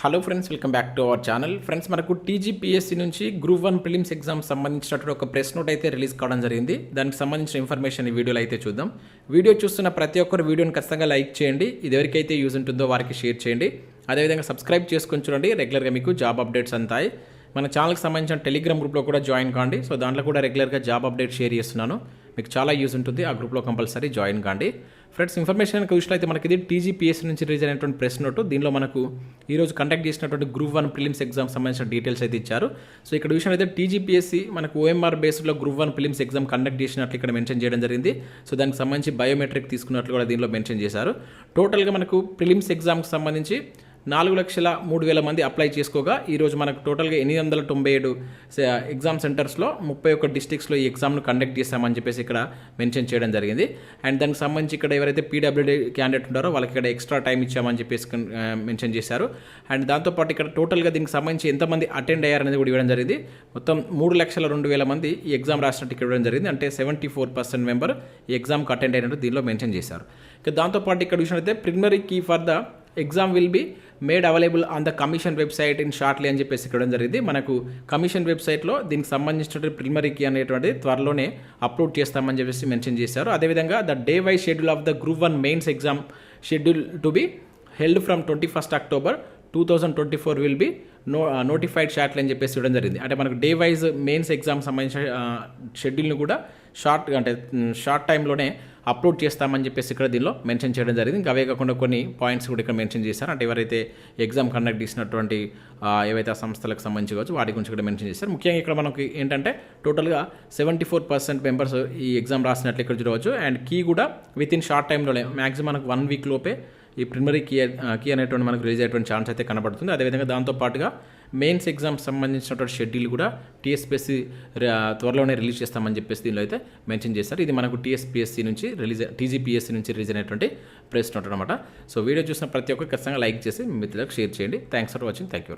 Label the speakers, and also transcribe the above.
Speaker 1: Hello friends welcome back to our channel friends మనకు TGPSC నుంచి group one prelims exam సంబంధించినటువంటి ఒక press note అయితే రిలీజ్ కావడం జరిగింది. దానికి సంబంధించిన ఇన్ఫర్మేషన్ ఈ వీడియోలో అయితే చూద్దాం. వీడియో చూస్తున్న ప్రతి ఒక్కరు వీడియోని ఖచ్చితంగా లైక్ చేయండి. ఇది ఎవరికైతే యూజ్ ఉంటుందో వారికి షేర్ చేయండి. అదేవిధంగా సబ్స్క్రైబ్ చేసుకొని చూడండి. రెగ్యులర్గా మీకు జాబ్ అప్డేట్స్ అంతాయి. మన ఛానల్కి సంబంధించిన టెలిగ్రామ్ గ్రూప్లో కూడా జాయిన్ కాండి. సో దాంట్లో కూడా రెగ్యులర్గా జాబ్ అప్డేట్ షేర్ చేస్తున్నాను. మీకు చాలా యూజ్ ఉంటుంది. ఆ గ్రూప్లో కంపల్సరీ జాయిన్ కాండి. ఫ్రెండ్స్ ఇన్ఫర్మేషన్ విషయంలో అయితే మనకి ఇది టీజీపీఎస్ నుంచి రిలీజ్ అయినటువంటి ప్రెస్ నోటు. దీనిలో మనకు ఈరోజు కండక్ట్ చేసినటువంటి గ్రూప్ వన్ ప్రిలిమ్స్ ఎగ్జామ్ సంబంధించిన డీటెయిల్స్ అయితే ఇచ్చారు. సో ఇక్కడ విషయం అయితే టీజీపీఎస్సీ మనకు OMR బేస్డ్లో group one prelims exam conduct చేసినట్లు ఇక్కడ మెన్షన్ చేయడం జరిగింది. సో దానికి సంబంధించి బయోమెట్రిక్ తీసుకున్నట్లు కూడా దీనిలో మెన్షన్ చేశారు. టోటల్గా మనకు ప్రిలిమ్స్ ఎగ్జామ్కి సంబంధించి నాలుగు లక్షల మూడు వేల మంది అప్లై చేసుకోగా. ఈరోజు మనకు టోటల్గా ఎనిమిది వందల తొంభై ఏడు ఎగ్జామ్ సెంటర్స్లో ముప్పై ఒక్క డిస్టిక్స్లో ఈ ఎగ్జామ్ను కండక్ట్ చేస్తామని చెప్పేసి ఇక్కడ మెన్షన్ చేయడం జరిగింది. అండ్ దానికి సంబంధించి ఇక్కడ ఎవరైతే పీడబ్ల్యూడీ క్యాండిడేట్ ఉన్నారో వాళ్ళకి ఇక్కడ ఎక్స్ట్రా టైం ఇచ్చామని చెప్పేసి మెన్షన్ చేశారు. అండ్ దాంతోపాటు ఇక్కడ టోటల్గా దీనికి సంబంధించి ఎంతమంది అటెండ్ అయ్యారనేది కూడా ఇవ్వడం జరిగింది. మొత్తం మూడు లక్షల రెండు వేల మంది ఈ ఎగ్జామ్ రాసినట్టు ఇక్కడ ఇవ్వడం జరిగింది. అంటే సెవెంటీ ఫోర్ పర్సెంట్ మెంబర్ ఈ ఎగ్జామ్కి అటెండ్ అయినట్టు దీనిలో మెన్షన్ చేశారు. ఇక దాంతోపాటు ఇక్కడ విషయం అయితే preliminary key for the exam will be made available on the commission website in shortly అని చెప్పేసి ఇవ్వడం జరిగింది. మనకు కమిషన్ వెబ్సైట్లో దీనికి సంబంధించినటువంటి ప్రిలిమరీకి అనేటువంటి త్వరలోనే అప్లోడ్ చేస్తామని చెప్పేసి మెన్షన్ చేశారు. అదేవిధంగా the day wise schedule of the group one mains exam schedule to be held from twenty first October two thousand twenty four will be no notified shortly అని చెప్పేసి ఇవ్వడం జరిగింది. అంటే మనకు డే వైజ్ మెయిన్స్ ఎగ్జామ్ సంబంధించిన uh, షెడ్యూల్ని కూడా short అంటే mm, షార్ట్ టైంలోనే అప్లోడ్ చేస్తామని చెప్పేసి ఇక్కడ దీనిలో మెన్షన్ చేయడం జరిగింది. ఇంకా అవే కాకుండా కొన్ని పాయింట్స్ కూడా ఇక్కడ మెన్షన్ చేశారు. అంటే ఎవరైతే ఎగ్జామ్ కండక్ట్ చేసినటువంటి ఏవైతే ఆ సంస్థలకు సంబంధించి కావచ్చు వాటి గురించి కూడా మెన్షన్ చేశారు. ముఖ్యంగా ఇక్కడ మనకి ఏంటంటే టోటల్గా సెవెంటీ ఫోర్ పర్సెంట్ మెంబర్స్ ఈ ఎగ్జామ్ రాసినట్లు ఇక్కడ చూడవచ్చు. అండ్ కీ కూడా విత్ ఇన్ షార్ట్ టైంలోనే మ్యాక్సిమం మనకు వన్ వీక్ లోపే ఈ ప్రిమరీ కీ కీ అనేటువంటి మనకు రిలీజ్ అయ్యేటువంటి ఛాన్స్ అయితే కనబడుతుంది. అదేవిధంగా దాంతోపాటుగా మెయిన్స్ ఎగ్జామ్ సంబంధించినటువంటి షెడ్యూల్ కూడా టీఎస్పీఎస్సీ త్వరలోనే రిలీజ్ చేస్తామని చెప్పేసి దీనిలో అయితే మెన్షన్ చేస్తారు ఇది మనకు టీఎస్పీఎస్సీ నుంచి రిలీజ్ టీజీపీఎస్సీ నుంచి రిలీజ్ అయినటువంటి ప్రెస్ నోట్ అనమాట సో వీడియో చూసిన ప్రతి ఒక్కరు ఖచ్చితంగా లైక్ చేసి మిత్రులకు షేర్ చేయండి. Thanks for watching thank you